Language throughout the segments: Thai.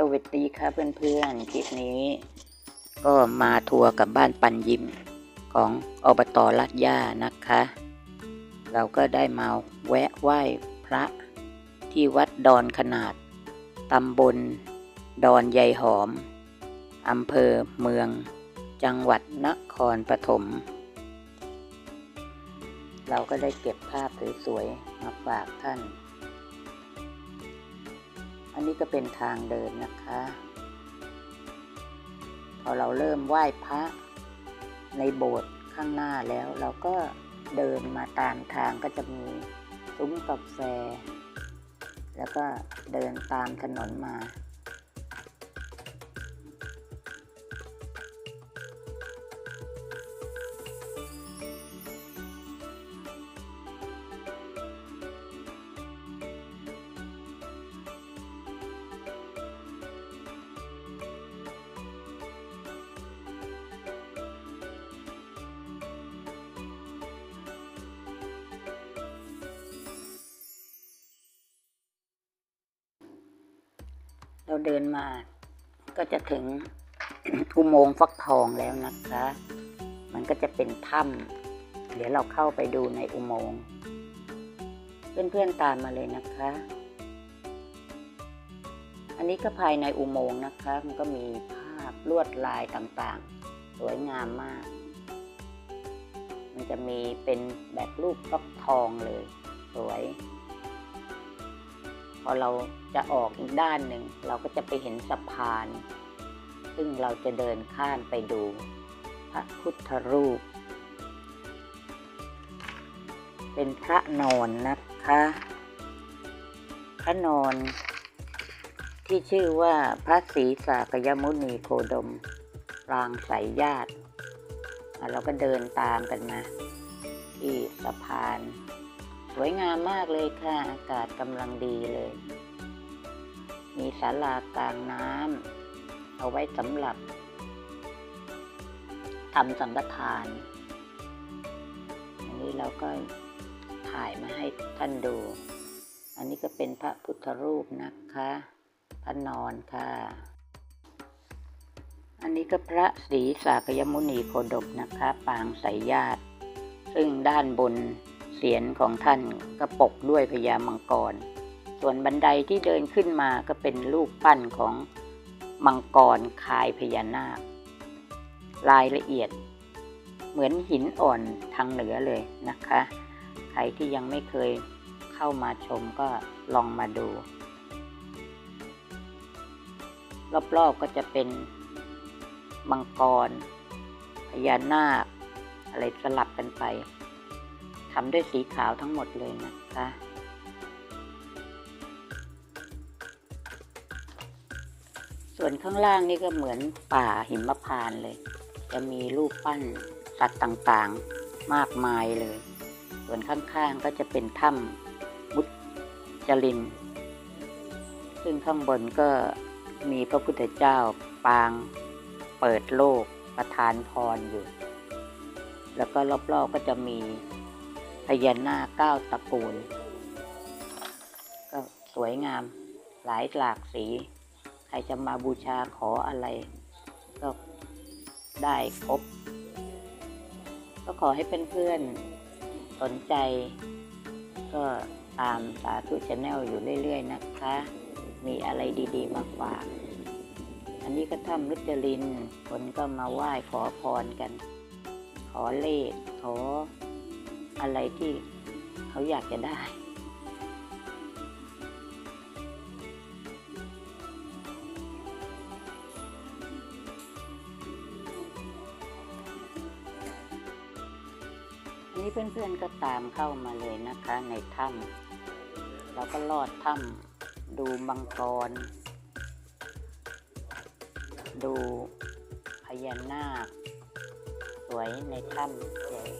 สวัสดีค่ะเพื่อนๆ คลิปนี้ ก็มาทัวร์กับบ้านปันยิมของอบตลาดย่านะคะ เราก็ได้มาแวะไหว้พระที่วัดดอนขนาดตำบลดอนยายหอมอำเภอเมืองจังหวัดนครปฐมเราก็ได้เก็บภาพสวยๆมาฝากท่าน อันนี้ก็เป็นทางเดินนะคะ พอเราเริ่มไหว้พระในโบสถ์ข้างหน้าแล้วเราก็เดินมาตามทางก็จะมีซุ้มกาแฟแล้วก็เดินตามถนนมา เราเดินมา ก็จะถึงอุโมงค์ฟักทองแล้วนะคะ มันก็จะเป็นถ้ำเดี๋ยวเราเข้าไปดูในอุโมงค์เพื่อนๆตามมาเลยนะคะ อันนี้ก็ภายในอุโมงค์นะคะ มันก็มีภาพลวดลายต่างๆ สวยงามมาก มันจะมีเป็นแบบรูปฟักทองเลย สวย พอเราจะออกอีกด้านหนึ่ง เราก็จะไปเห็นสะพาน ซึ่งเราจะเดินข้ามไปดู พระพุทธรูป เป็นพระนอนนะคะ พระนอนที่ชื่อว่าพระศรีสากยมุนีโคดมรางสายญาติ เราก็เดินตามกันมา ที่สะพาน สวยงามมากเลยค่ะ อากาศกำลังดีเลย มีศาลากลางน้ำเอาไว้สำหรับทำสังฆทาน อันนี้เราก็ถ่ายมาให้ท่านดู อันนี้ก็เป็นพระพุทธรูปนะคะพระนอนค่ะ อันนี้ก็พระศรีสากยมุนีโคดกนะคะ ปางสายญาติ ซึ่งด้านบน เสียนของท่านก็ปกด้วยพญามังกร ส่วนบันไดที่เดินขึ้นมาก็เป็นรูปปั้นของมังกรคายพญานาค รายละเอียด เหมือนหินอ่อนทางเหนือเลยนะคะ ใครที่ยังไม่เคยเข้ามาชมก็ลองมาดู รอบๆก็จะเป็นมังกรพญานาค อะไรสลับกันไป ทำด้วยสีขาวทั้งหมดเลยนะคะ ส่วนข้างล่างนี่ก็เหมือนป่าหิมพานต์เลย จะมีรูปปั้นสัตว์ต่างๆมากมายเลย ส่วนข้างๆก็จะเป็นถ้ำมุจลิน ซึ่งข้างบนก็มีพระพุทธเจ้าปางเปิดโลกประทานพรอยู่ แล้วก็รอบๆก็จะมี พญานาคเก้าตระกูล ก็สวยงามหลายหลากสี ใครจะมาบูชาขออะไร ก็ได้ครบ ก็ขอให้เพื่อนๆสนใจ ก็ตามสาธุชาแนลอยู่เรื่อย ๆ นะคะ มีอะไรดีๆ มาฝาอันนี้ก็ถ้ำมุจลิน คนก็มาไหว้ขอพรกัน ขอเลขขอ อะไรที่เขาอยากจะได้อันนี้เพื่อนๆก็ตามเข้ามาเลยนะคะในถ้ำเราก็ลอดถ้ำดูมังกร ดูพญานาค สวยในถ้ำเลย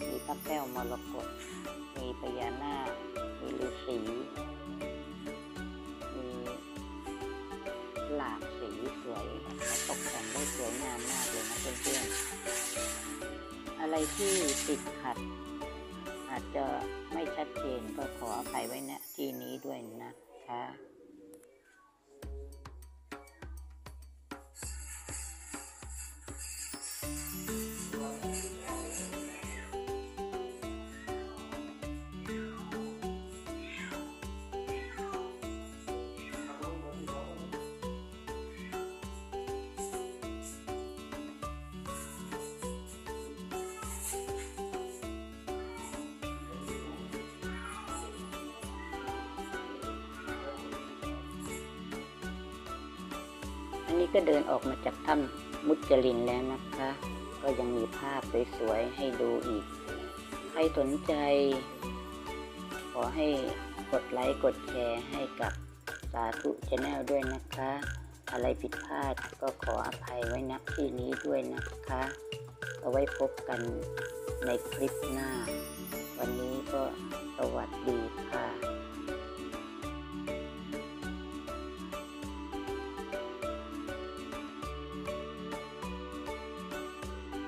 มีพระแก้วมรกตมีพญานาค มีฤาษีมีหลากสีสวยตกแต่งได้สวยงามมากเลยนะเพื่อนๆ อะไรที่ติดขัด อาจจะไม่ชัดเจนก็ขออภัยไว้ณที่นี้ด้วยนะคะ นี้ก็เดินออกมาจากถ้ำมุจลินแล้วนะคะ ก็ยังมีภาพสวยๆให้ดูอีก ใครสนใจ ขอให้กดไลค์กดแชร์ให้กับสาธุชาแนลด้วยนะคะ อะไรผิดพลาดก็ขออภัยไว้ณที่นี้ด้วยนะคะ เอาไว้พบกันในคลิปหน้า